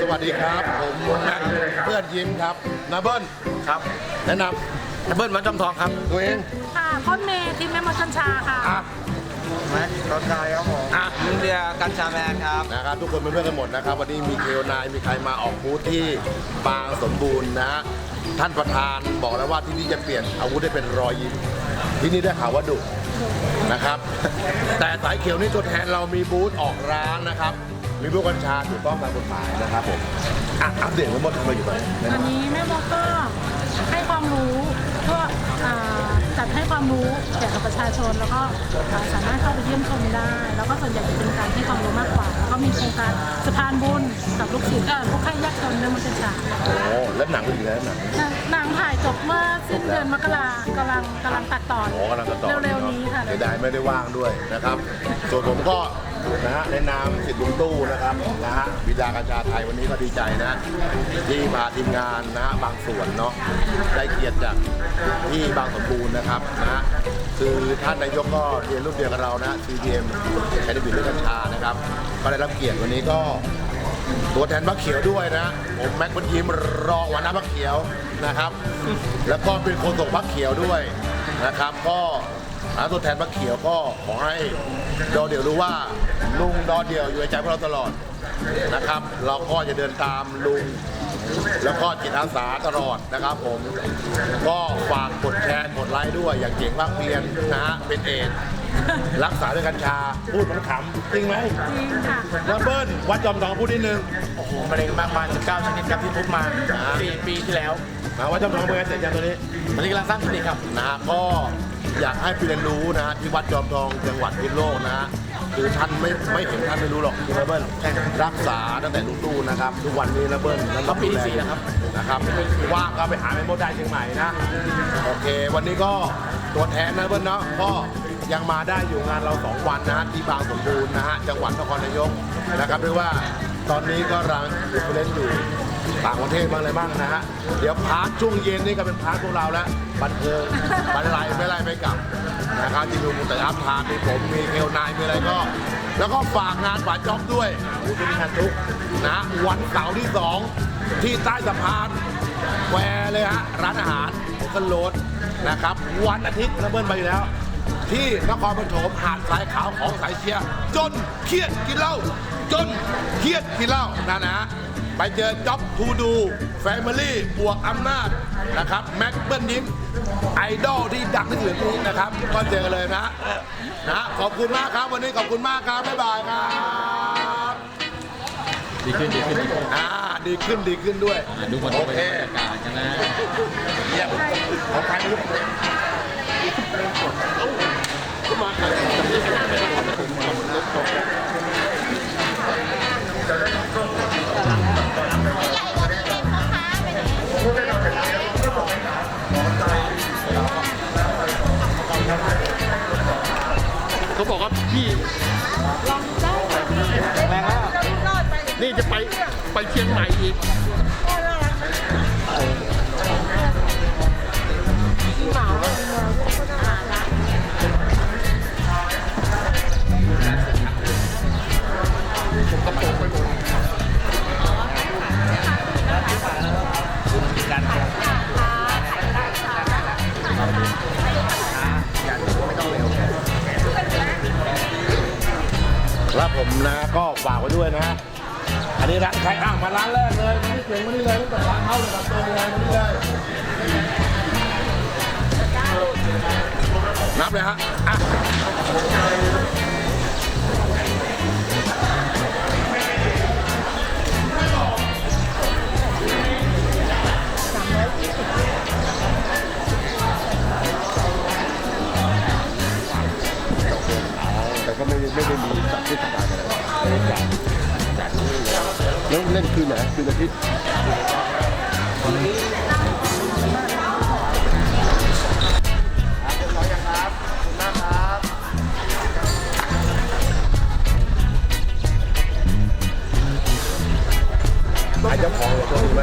สวัสดีครับ ผมแม็กเพื่อนยิ้มครับนาเบิ้ลครับแนะนเบิ้ลวันจำทองครับำตัวเองค่ะพ่นเมย์ทีมแม่มดกัญชาค่ะ อะแม็กต้นชายครับผมอะลุงเดียกัญชาแมนครับ นะครับทุกคนเป็นเพื่อนกันหมดนะครับ วันนี้มีเทวนายมีใครมาออกบูธที่บางสมบูรณ์นะฮะท่านประธานบอกแล้วว่าที่นี่จะเปลี่ยนอาวุธให้เป็นรอยยิ้มที่นี่ได้ข่าวว่าดุนะครับ แต่สายเขียวนี่ตัวแทนเรามีบูธออกร้านนะครับ มีบูธกัญชาถูกต้องตามกฎหมายนะครับผมอะอัปเดตทั้งหมดทำอะไรอยู่บ้างอันนี้แม่มดก็ให้ความรู้เพื่ออ่าจัดให้ความรู้แก่กับประชาชนแล้วก็อ่าสามารถเข้าไปเยี่ยมชมได้ แล้วก็ส่วนใหญ่จะเป็นการให้ความรู้มากกว่า แล้วก็มีโครงการสะพานบุญกับลูกศิษย์เอ่อผู้ใครยากจนแม่มดกัญชาโอ้แล้วหนังเป็นยังไงหนังหนัง หนังถ่ายจบเมื่อสิ้นเดือนมกรากำลังกำลังตัดต่อโอ้กำลังจะต่อเร็วๆนี้ค่ะเสียดายไม่ได้ว่างด้วยนะครับ ส่วนผมก็ นะฮะในนามสิทธิ์ลุงตู้นะครับนะฮะบิดากัญชาไทยวันนี้ก็ดีใจนะ ที่พาทีมงานนะฮะบางส่วนเนาะได้เกียรติจากที่บางสมบูรณ์นะครับนะฮะคือท่านนายกก็เรียนรุ่นเดียวกับเรานะ CDM แคนดิเดตกัญชานะครับก็ได้รับเกียรติวันนี้ก็ตัวแทนพักเขียวด้วยนะ ผมแม็กบันยิมรองหัวหน้าพักเขียวนะครับ แล้วก็เป็นโฆษกพักเขียวด้วยนะครับ ก็ นะตัวแทนพักเขียวก็ขอให้ดอเดียวรู้ว่าลุงดอเดียวอยู่ในใจพวกเราตลอดนะครับ เราก็จะเดินตามลุงแล้วก็จิตอาสาตลอดนะครับผม ก็ฝากกดแชร์กดไลค์ด้วย อย่างเก่งภาคเพียนนะฮะเป็นเอดส์รักษาด้วยกัญชา พูดมันขำจริงไหมจริงค่ะแล้วเบิ้ลวัดจอมทองพูดนิดนึง โอ้โหมะเร็งมากมาย19ชนิดครับที่พบมา 4 ปีที่แล้วนะวัดจอมทองเป็นไงเสร็จยังตัวนี้ตอนนี้กำลังสร้างคลินิกครับนะฮะก็ อยากให้ไปเรียนรู้นะฮะที่วัดจอมทองจังหวัดพิษณุโลกนะฮะคือท่านไม่ไม่เห็นท่านไม่รู้หรอกที่เบิ้ลรักษาตั้งแต่ลูกตู้นะครับ ทุกวันนี้นะเบิ้ลนั้นก็ปีที่สี่แล้วครับนะครับว่างก็ไปหาแม่มดได้เชียงใหม่นะโอเค วันนี้ก็ตัวแทนนะเบิ้ลเนาะก็ยังมาได้อยู่งานเราสองวันนะฮะที่บางสมบูรณ์นะฮะจังหวัดนครนายกนะครับเรียกว่าตอนนี้ก็รังอินฟลูเอนอยู่ ต่างประเทศบ้างอะไรบ้างนะฮะ เดี๋ยวพาร์ทช่วงเย็นนี่ก็เป็นพาร์ทพวกเราแล้ว บันเทิงบันไลไม่ไล่ไม่กลับนะครับที่ดูมุตยอัพทานมีผมมีเทลนายมีอะไรก็ แล้วก็ฝากงานฝาจ็อบด้วยผู้ที่มีงานทุกนะวันเสาร์ที่ 2 ที่ใต้สะพานแควเลยฮะร้านอาหารก็โลดนะครับ วันอาทิตย์นะเบิ้ลไปอยู่แล้ว ที่นครปฐมหาดทรายขาวของสายเชียร์จนเครียดกินเหล้าจนเครียดกินเหล้านะนะ ไปเจอจ็อบทูดูแฟมิลี่บวกอำนาจนะครับแม็กเบิ้ลยิ้มไอดอลที่ดังที่สุดในนี้นะครับ ก็เจอกันเลยนะนะขอบคุณมากครับวันนี้ขอบคุณมากครับบ๊ายบายครับดีขึ้นดีขึ้นดีขึ้นอ่าดีขึ้นดีขึ้นด้วยอะดูมาดูโอบรเครยากาศกันนะเยี่ยมของใครไม่รู้เขา แรงแล้ว นี่จะไปไปเชียงใหม่อีก แล้วผมนะก็ฝากไว้ด้วยนะอันนี้ร้านใครอะมาร้านแรกเลยมาที่เสียงมานี่เลยตั้งแต่ร้านเข้าเลยครับตรงเลยมานี่เลยนับเลยฮะอะ หายเจ้าของเลยตัวนี้ไหม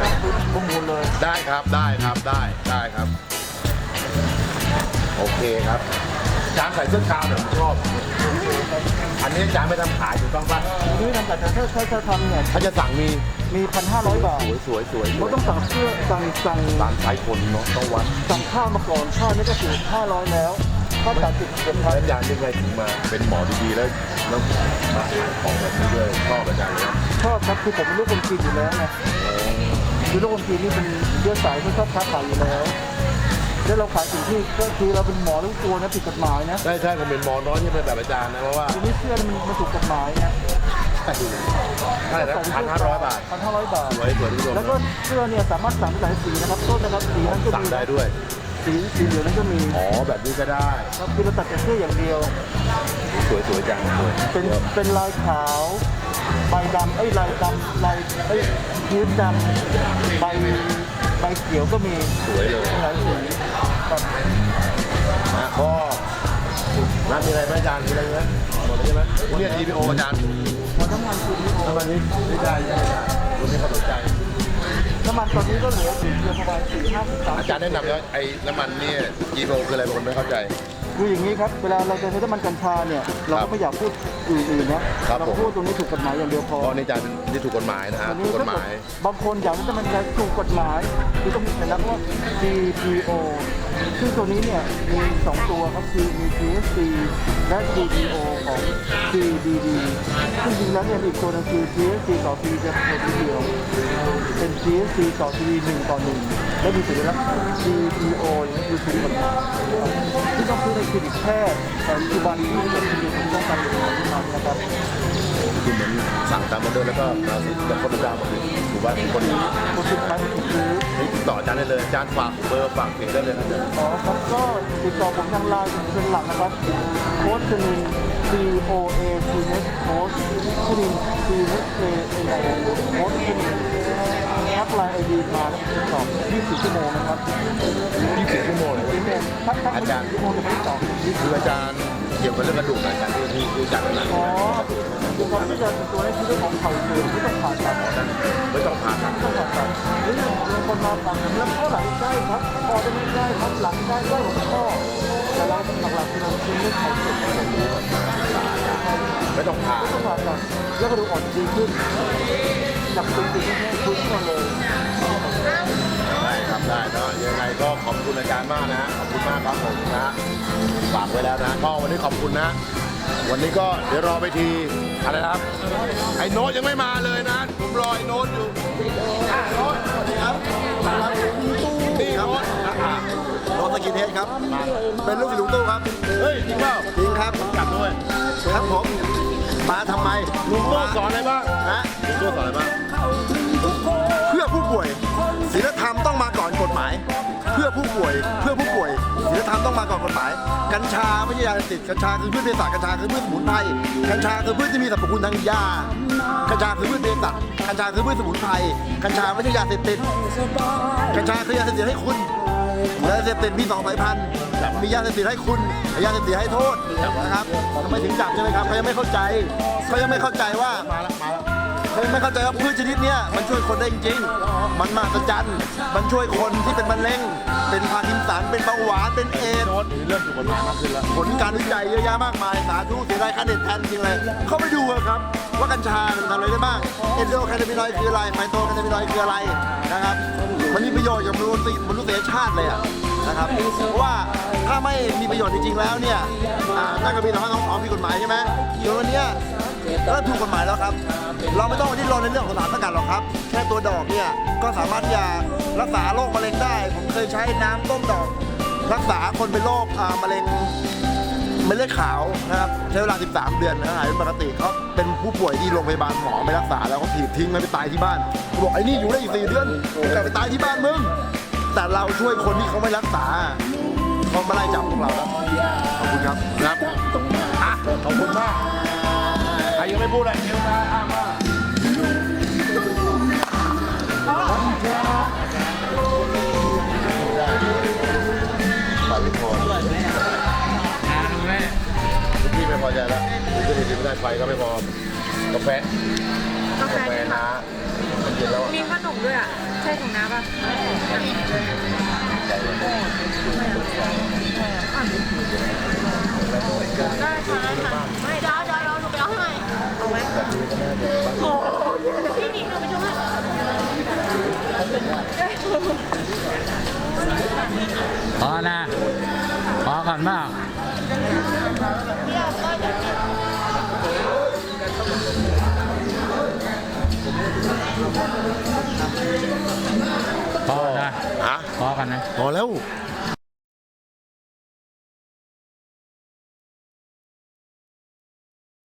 ข้อมูลเลย ได้ครับ ได้ครับ ได้ ได้ครับ โอเคครับ ช้างใส่เสื้อกาวเนี่ยผมชอบ อันอันนี้อาจารย์ไม่ทำขายถูกต้องป่ะนี่ทำแต่ถ้าถ้าจะทำเนี่ยถ้าจะสั่งมีมีพันห้าร้อยบาทสวยสวยสวยเราต้องสั่งเสื้อสั่งสั่งตามสายคนเนาะต้องวัดสั่งข้าวมาก่อนข้าวนี่ก็คือห้าร้อยแล้วข้าวสามสิบเจ็ดพันอาจารย์ยังไงถึงมา เป็นหมอดีๆแล้วแล้วมาขายของแบบนี้ด้วยชอบอาจารย์เลยนะชอบครับคือผมเป็นลูกคนจีนอยู่แล้วไงคือลูกคนจีนนี่เป็นเชื้อสายที่ชอบค้าขายอยู่แล้ว แล้วเราขายสิ่งที่ก็คือเราเป็นหมอทุกตัวนะผิดกฎหมายนะใช่ใช่ผมเป็นหมอน้อยที่เป็นแบบอาจารย์นะเพราะว่าทีนี้เสื้อมันมันถูกกฎหมายไงเท่าไหร่นะพันห้าร้อยบาทพันห้าร้อยบาทสวยสวยทุกคนแล้วก็เสื้อเนี่ยสามารถสั่งได้หลายสีนะครับต้นนะครับสีนั้นก็สั่งมีได้ด้วยสีสีเหลืองนั้นก็มีอ๋อแบบนี้ก็ได้ครับคือเราตัดแต่เสื้ออย่างเดียว สวยสวยจังเลยเป็นเป็นลายขาวใบดำเอ้ยลายดำลายเอ้ยพื้นดำใบใบเขียวก็มีสวยเลยหลายสี มีอะไรไหมอาจารย์มีอะไรไหมหมดแล้วใช่ไหมเรียก EPO อาจารย์หัวน้ำมันคือน้ำมันนี้ไม่ได้ใช่ไหมอาจารย์คุณไม่เข้าใจ น้ำมันตอนนี้ก็เหลืออยู่เพียงประมาณสี่ห้าสิบสามอาจารย์แนะนำแล้วไอ้น้ำมันเนี่ย EPO คืออะไรบางคนไม่เข้าใจ คืออย่างนี้ครับเวลาเราจะใช้น้ำมันกัญชาเนี่ยเราครัก็บไม่อยากพูดอื่นๆนะครับเราผม พูดตรงนี้ถูกกฎหมายอย่างเดียวพอเพราะนี่อาจารย์นี่ถูกกฎหมายนะฮะอันถูนี้กกฎหมาย บางคนอยากให้มันจะถูกกฎหมายคือต้องมีสัญลักษณ์ว่า CPO ซึ่งตัวนี้เนี่ยมี 2 ตัวครับคือมี TSC และ CPO ของ CBD ซึ่งจริงๆแล้วเนี่ยอีกตัวหนึงคือ TSC ต่อ C จะเป็นตัวเดียว เป็น TSC ต่อ C 1ต่อ1และมีสัญลักษณ์ CPO อย่างนี้คือถูกกฎหมายที่ต้องซื้อในคลินิกแพทย์ปัจจุบันที่เป็นคลินิกที่ต้องการกฎหมายที่มันนะครับ คือเหมือนสั่งตามออเดอร์แล้วก็มาซื้อจากคนกลางหมดเลยถูกป่ะคนคนสุดท้ายถูกซื้อนี่ติดต่ออาจารย์ได้เลยอาจารย์ฝากเบอร์ฝากเพจได้เลยนะอาจารย์อ๋อครับก็ติดต่อผมทางไลน์เป็นหลักนะครับโค้ชชนิน C O A T H โค้ชชนิน C H A N I N โค้ชชนินทักไลน์ไอดีมาแล้วติดต่อ20ชั่วโมงนะครับ20ชั่วโมงเลยชั่วโมงทักทักอาจารย์20ชั่วโมงจะไม่ตอบนี่คืออาจารย์ เกี่ยวกับเรื่องกระดูกนะอาจารย์ที่ที่รู้จักกันนะอ๋อคือความที่จะเป็นตัวนี้คือเรื่องของเข่าเสื่อมที่ต้องผ่าตัดไม่ต้องผ่าตัดต้องผ่าตัดหรือมีคนมาฟังแล้วข้อหลังได้ครับคอได้ไม่ได้ครับหลังได้ได้หมดทุกข้อแต่เราหลักๆคือเราคือเรื่องเข่าเสื่อมไม่ต้องผ่าต้องผ่าตัดแล้วกระดูกอ่อนดีขึ้นจากตึงๆแค่ๆฟื้นขึ้นมาเลย ได้ครับได้เนาะยังไงก็ขอบคุณอาจารย์มากนะฮะขอบคุณมากครับผมนะฮะฝากไว้แล้วนะก็วันนี้ขอบคุณนะ วันนี้ก็เดี๋ยวรอไปทีอะไรนะครับไอ้โน้ตยังไม่มาเลยนะ ผมรอไอ้โน้ตอยู่อะโน้ตสวัสดีครับนี่โน้ตอะโรสกินเฮดครับ เป็นลูกศิษย์ลุงตู้ครับเฮ้ยจริงเปล่าจริงครับกลับด้วยครับผมมาทำไมลุงโน้ตสอนอะไรบ้างฮะลุงโน้ตสอนอะไรบ้าง อผู้ป่วย เพื่อผู้ป่วยศีลธรรมต้องมาก่อนกฎหมาย กัญชาไม่ใช่ยาเสพติดกัญชาคือพืชเภสัชกัญชาคือพืชสมุนไพรกัญชาคือพืชที่มีสรรพคุณทางยา กัญชาคือพืชเภสัชกัญชาคือพืชสมุนไพรกัญชาไม่ใช่ยาเสพติด กัญชาคือยาเสพติดให้คุณยาเสพติดมีสองสายพันธุ์มียาเสพติดให้คุณยาเสพติดให้โทษนะครับทำไมถึงจับใช่ไหมครับเขายังไม่เข้าใจเขายังไม่เข้าใจว่า มาแล้วมาแล้วเขายังไม่เข้าใจว่าพืชชนิดเนี้ยมันช่วยคนได้จริงๆ มันมหัศจรรย์ มันช่วยคนที่เป็นมะเร็ง เป็นพาร์กินสัน เป็นเบาหวาน เป็นเอดส์โน้ตมีเรื่องถูกกฎหมายมากขึ้นแล้ว ผลการวิจัยเยอะแยะมากมาย สาธุเสียดายค่าเน็ตแทนจริงเลย เข้าไปดูอะครับ ว่ากัญชามันทำอะไรได้บ้าง เอนโดแคนาบินอยด์คืออะไร ไฟโตแคนาบินอยด์คืออะไรนะครับ มันมีประโยชน์กับมนุษยมนุษยชาติเลยอะนะครับ เพราะว่าถ้าไม่มีประโยชน์จริงๆแล้วเนี่ยอ่าตั้งกระบี่เราต้องออกผิดกฎหมายใช่ไหมเดี๋ยววันเนี้ย ก็ถูกกฎหมายแล้วครับ เราไม่ต้องดิ้นรนในเรื่องของสารสกัดหรอกครับ แค่ตัวดอกเนี่ยก็สามารถที่จะรักษาโรคมะเร็งได้ ผมเคยใช้น้ำต้มดอก รักษาคนเป็นโรคอ่ามะเร็งไม่เลือดขาวนะครับใช้เวลา 13 เดือนนะหายเป็นปกติเขาเป็นผู้ป่วยที่โรงพยาบาลหมอไม่รักษาแล้วก็ถีบทิ้งไม่ไปตายที่บ้านเขาบอกไอ้นี่อยู่ได้อีก4เดือนกลับไปตายที่บ้านมึงแต่เราช่วยคนที่เขาไม่รักษาเขามาไล่จับพวกเราแล้วขอบคุณครับครับอะขอบคุณมากใครยัง ไม่พูดอะไรเดี๋ยวมาอ้างว่าฝากทุกคนอ่าคุณแม่พี่ไม่พอใจแล้วพี่จะไม่ได้ไฟก็ไม่พอกาแฟกาแฟนะมันเย็นแล้วอะมีขนมด้วยอะ ใช่ถุงน้ำป่ะได้ค่ะ พอนะ พอก่อนมากพอนะ ฮะพอกันนะ พอแล้ว